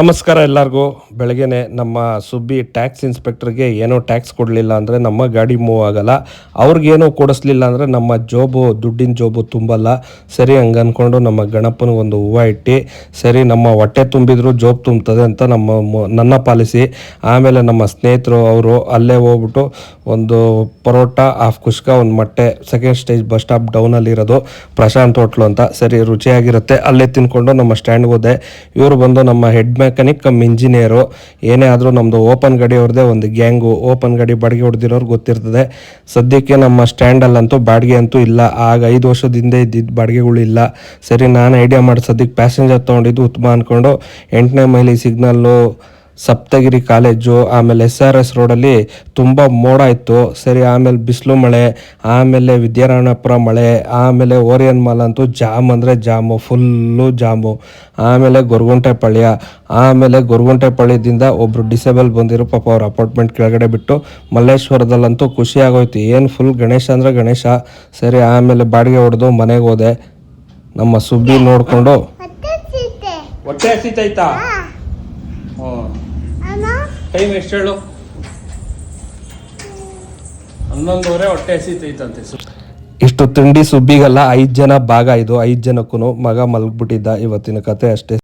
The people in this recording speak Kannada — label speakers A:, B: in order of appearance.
A: ನಮಸ್ಕಾರ ಎಲ್ಲರಿಗೂ. ಬೆಳಗ್ಗೆನೆ ನಮ್ಮ ಸುಬ್ಬಿ ಟ್ಯಾಕ್ಸ್ ಇನ್ಸ್ಪೆಕ್ಟರ್ಗೆ ಏನೋ ಟ್ಯಾಕ್ಸ್ ಕೊಡಲಿಲ್ಲ ಅಂದರೆ ನಮ್ಮ ಗಾಡಿ ಮೂವ್ ಆಗಲ್ಲ. ಅವ್ರಿಗೇನೋ ಕೊಡಿಸ್ಲಿಲ್ಲ ಅಂದರೆ ನಮ್ಮ ಜೋಬು, ದುಡ್ಡಿನ ಜೋಬು ತುಂಬಲ್ಲ. ಸರಿ ಹಂಗೆ ಅಂದ್ಕೊಂಡು ನಮ್ಮ ಗಣಪನಿಗೆ ಒಂದು ಹೂವು ಇಟ್ಟು, ಸರಿ, ನಮ್ಮ ಹೊಟ್ಟೆ ತುಂಬಿದ್ರು ಜೋಬ್ ತುಂಬ್ತದೆ ಅಂತ ನಮ್ಮ ನನ್ನ ಪಾಲಿಸಿ. ಆಮೇಲೆ ನಮ್ಮ ಸ್ನೇಹಿತರು ಅವರು ಅಲ್ಲೇ ಹೋಗ್ಬಿಟ್ಟು ಒಂದು ಪರೋಟ ಹಾಫ್ ಕುಷ್ಕ, ಒಂದು ಮೊಟ್ಟೆ ಸೆಕೆಂಡ್ ಸ್ಟೇಜ್ ಬಸ್ ಸ್ಟಾಪ್ ಡೌನಲ್ಲಿರೋದು ಪ್ರಶಾಂತ್ ಹೋಟ್ಲು ಅಂತ. ಸರಿ, ರುಚಿಯಾಗಿರುತ್ತೆ. ಅಲ್ಲೇ ತಿನ್ಕೊಂಡು ನಮ್ಮ ಸ್ಟ್ಯಾಂಡ್ಗೆ ಹೋದೆ. ಇವರು ಬಂದು ನಮ್ಮ ಹೆಡ್ ಮೆಕ್ಯಾನಿಕ್ ಕಮ್ ಇಂಜಿನಿಯರು, ಏನೇ ಆದರೂ ನಮ್ಮದು ಓಪನ್ ಗಾಡಿ ಅವ್ರದ್ದೇ ಒಂದು ಗ್ಯಾಂಗು, ಓಪನ್ ಗಾಡಿ ಬಾಡಿಗೆ ಹೊಡೆದಿರೋರು ಗೊತ್ತಿರ್ತದೆ. ಸದ್ಯಕ್ಕೆ ನಮ್ಮ ಸ್ಟ್ಯಾಂಡಲ್ಲಂತೂ ಬಾಡಿಗೆ ಅಂತೂ ಇಲ್ಲ. ಆಗ ಐದು ವರ್ಷದಿಂದ ಇದ್ದಿದ್ದು ಬಾಡಿಗೆಗಳು ಇಲ್ಲ. ಸರಿ, ನಾನು ಐಡಿಯಾ ಮಾಡಿ ಸದ್ಯಕ್ಕೆ ಪ್ಯಾಸೆಂಜರ್ ತೊಗೊಂಡಿದ್ದು ಉತ್ತಮ ಅಂದ್ಕೊಂಡು ಎಂಟನೇ ಮೈಲಿ ಸಿಗ್ನಲ್ಲು ಸಪ್ತಗಿರಿ ಕಾಲೇಜು ಆಮೇಲೆ ಎಸ್ ಆರ್ ಎಸ್ ರೋಡಲ್ಲಿ ತುಂಬ ಮೋಡ ಇತ್ತು. ಸರಿ ಆಮೇಲೆ ಬಿಸಿಲು ಮಳೆ ಆಮೇಲೆ ವಿದ್ಯಾರಾಯಣಪುರ ಮಳೆ ಆಮೇಲೆ ಓರಿಯನ್ ಮಾಲ್ ಅಂತೂ ಜಾಮ್ ಅಂದರೆ ಜಾಮು ಫುಲ್ಲು ಜಾಮು. ಆಮೇಲೆ ಗೊರಗುಂಟೆ ಪಳ್ಯ ಆಮೇಲೆ ಗೊರಗುಂಟೆ ಪಳ್ಯದಿಂದ ಒಬ್ಬರು ಡಿಸೇಬಲ್ ಬಂದಿರೋ ಪಾಪ ಅವ್ರ ಅಪಾರ್ಟ್ಮೆಂಟ್ ಕೆಳಗಡೆ ಬಿಟ್ಟು ಮಲ್ಲೇಶ್ವರದಲ್ಲಂತೂ ಖುಷಿ ಆಗೋಯ್ತು. ಏನು ಫುಲ್ ಗಣೇಶ ಅಂದರೆ ಗಣೇಶ. ಸರಿ ಆಮೇಲೆ ಬಾಡಿಗೆ ಹೊಡೆದು ಮನೆಗೆ ಹೋದೆ. ನಮ್ಮ ಸುಬ್ಬಿ ನೋಡಿಕೊಂಡು
B: ಹೊಟ್ಟೆ
A: ಹಸಿತೈತಾ? ಹ್ಞೂ ಟೈಮ್ ಎಷ್ಟು ಹೇಳು. ಹನ್ನೊಂದುವರೆ ಹೊಟ್ಟೆ ಹಸಿತೈತಂತೆ ಇಷ್ಟು ತಿಂಡಿ ಸುಬ್ಬಿಗಲ್ಲ, ಐದು ಜನ ಭಾಗ ಇದು, ಐದು ಜನಕ್ಕೂ ಮಗ ಮಲಗ್ಬಿಟ್ಟಿದ್ದ ಇವತ್ತಿನ ಕತೆ ಅಷ್ಟೇ.